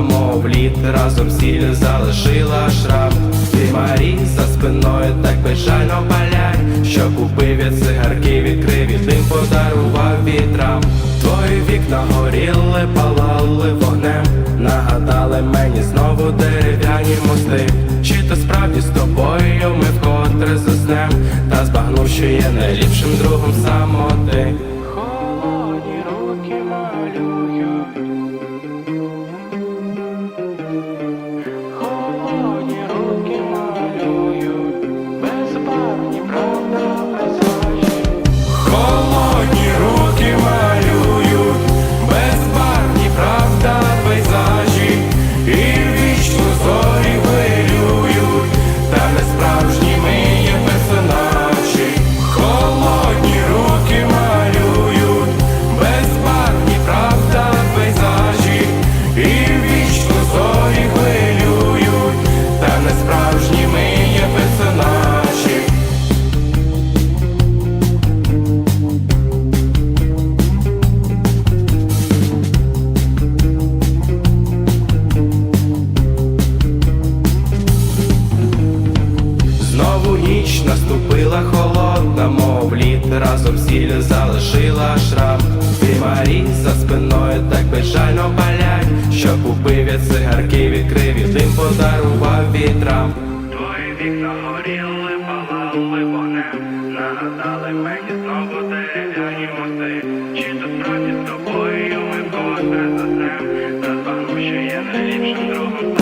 обліт, разом сіль залишила шрам. Ти Марі за спиною так безжально палять, що купив я цигарки, відкрив і дим подарував вітрам. Твої вікна горіли, палали вогнем, нагадали мені знову дерев'яні мости. Чи то справді з тобою ми вкотре заснем, та збагнув, що є найліпшим другом самоти. обліт разом сіль залишила шрам Ти Марій за спиною так печально палять, що купив я цигарки, відкрив і дим подарував вітрам. Твої вікна горіли, палали вогнем, нагадали мені знову дерев'яні моси. Чи то справді з тобою ми когось за заснем, Та збагну, що є найліпшим другом